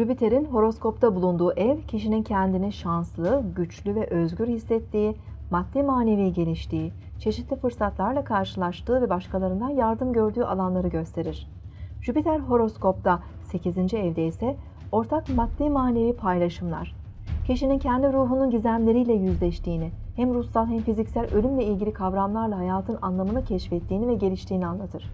Jüpiter'in horoskopta bulunduğu ev, kişinin kendini şanslı, güçlü ve özgür hissettiği, maddi manevi geliştiği, çeşitli fırsatlarla karşılaştığı ve başkalarından yardım gördüğü alanları gösterir. Jüpiter horoskopta 8. evde ise ortak maddi manevi paylaşımlar, kişinin kendi ruhunun gizemleriyle yüzleştiğini, hem ruhsal hem fiziksel ölümle ilgili kavramlarla hayatın anlamını keşfettiğini ve geliştiğini anlatır.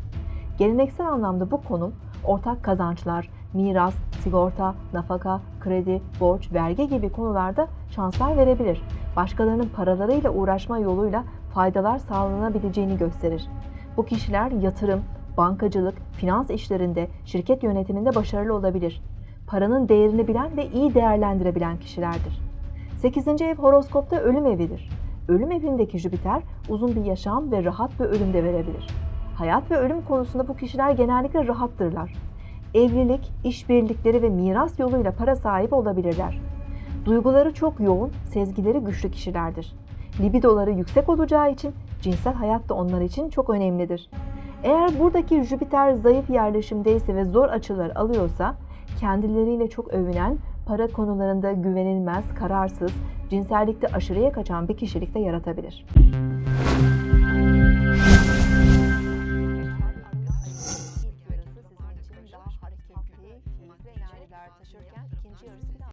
Geleneksel anlamda bu konum ortak kazançlar, miras, sigorta, nafaka, kredi, borç, vergi gibi konularda şanslar verebilir. Başkalarının paralarıyla uğraşma yoluyla faydalar sağlanabileceğini gösterir. Bu kişiler yatırım, bankacılık, finans işlerinde, şirket yönetiminde başarılı olabilir. Paranın değerini bilen ve iyi değerlendirebilen kişilerdir. 8. ev horoskopta ölüm evidir. Ölüm evindeki Jüpiter uzun bir yaşam ve rahat bir ölüm de verebilir. Hayat ve ölüm konusunda bu kişiler genellikle rahattırlar. Evlilik, işbirlikleri ve miras yoluyla para sahibi olabilirler. Duyguları çok yoğun, sezgileri güçlü kişilerdir. Libidoları yüksek olacağı için cinsel hayat da onlar için çok önemlidir. Eğer buradaki Jüpiter zayıf yerleşimdeyse ve zor açılar alıyorsa, kendileriyle çok övünen, para konularında güvenilmez, kararsız, cinsellikte aşırıya kaçan bir kişilik de yaratabilir. Cepheyi kilise idareler taşırken ikinci yarısı biraz